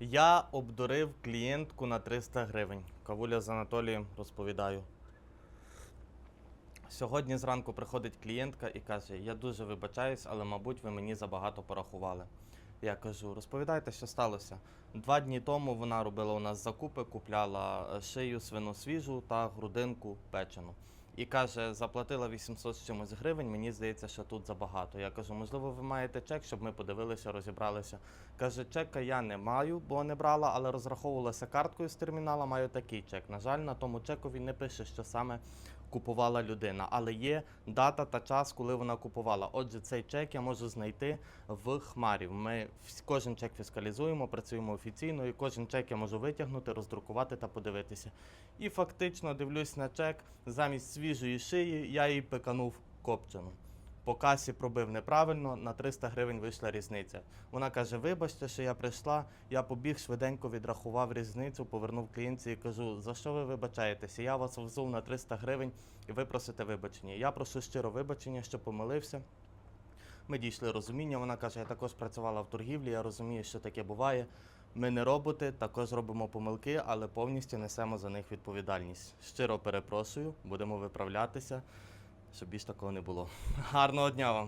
Я обдурив клієнтку на 300 гривень. Кавуля з Анатолієм розповідаю. Сьогодні зранку приходить клієнтка і каже: Я дуже вибачаюсь, але, мабуть, ви мені забагато порахували. Я кажу, розповідайте, що сталося. Два дні тому вона робила у нас закупи, купляла е, шию свину свіжу та грудинку печену. І каже, заплатила 800 з чимось гривень, мені здається, що тут забагато. Я кажу, можливо, ви маєте чек, щоб ми подивилися, розібралися. Каже, чека я не маю, бо не брала, але розраховувалася карткою з термінала, маю такий чек. На жаль, на тому чекові не пише, що саме купувала людина, але є дата та час, коли вона купувала. Отже, цей чек я можу знайти в хмарі. Ми кожен чек фіскалізуємо, працюємо офіційно, і кожен чек я можу витягнути, роздрукувати та подивитися. І фактично дивлюсь на чек замість свіжої шиї, я її пеканув копчену. По касі пробив неправильно, на 300 гривень вийшла різниця. Вона каже: Вибачте, що я прийшла. Я побіг швиденько відрахував різницю, повернув клієнтці і кажу: за що ви вибачаєтеся? Я вас взув на 300 гривень і ви просите вибачення. Я прошу щиро вибачення, що помилився. Ми дійшли розуміння. Вона каже: я також працювала в торгівлі, я розумію, що таке буває. Ми не роботи, також робимо помилки, але повністю несемо за них відповідальність. Щиро перепрошую, будемо виправлятися, щоб більш такого не було. Гарного дня вам!